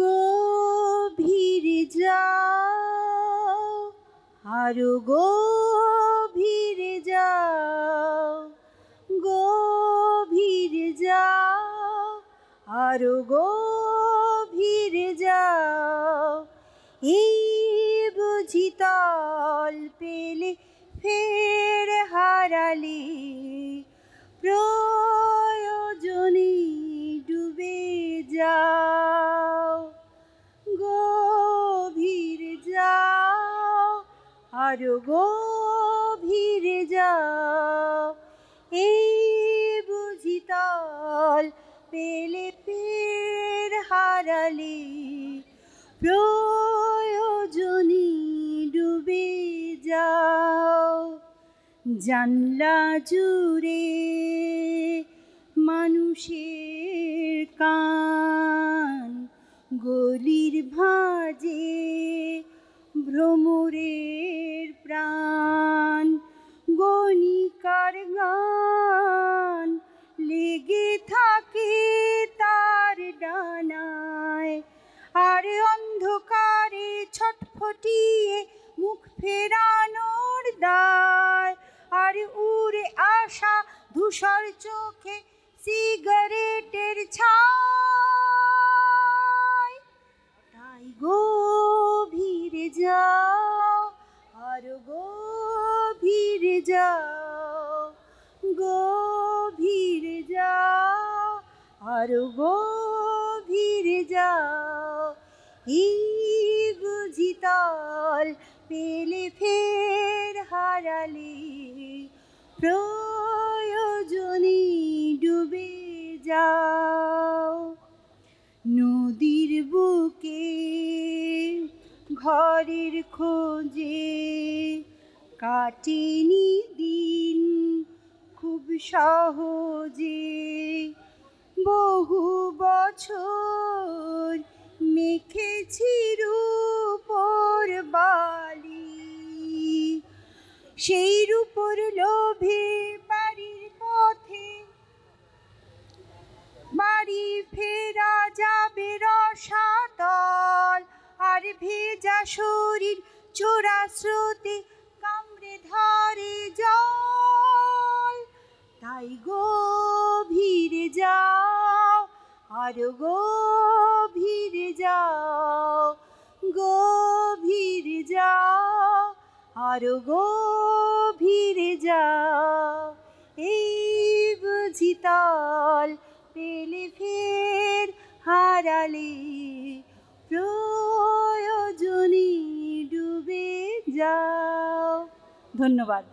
গভীর যাও আরও গভীর যাও গভীর যাও আরও গভীর যাও। এই আরও গভীর যাও এই বুঝি তল পেলে ফের হারালি প্রয়োজনী ডুবে যাও। জানলা জুড়ে মানুষের কান, গলির ভাজে ভ্রমরের ছটফটিয়ে মুখ ফেরানোর দায়। আর উড়ে আসা ধূসর চোখে সিগারেটের ছাই। তাই গভীর যাও, আর যাও, গভীর যাও, আর গভীর যাও। এই বুঝি তল পেলে ফের হারালে। প্রয়োজনে ডুবে যাও। নদীর বুকে, ঘরের খোঁজে কাটেনি দিন খুব সহজে। বহু বছর সেই রূপর লোভে বাড়ির পথে। বাড়ি ফেরা যাবে রসাতল, আর ভেজা শরীর চোরা স্রোতে কামড়ে ধরে জল। তাই গভীর যাও, আর গভীর যাও গভীর যাও, আর গভীর যা। এই বুঝি তল পেলে ফের হারালে প্রয়োজনী ডুবে যাও। ধন্যবাদ।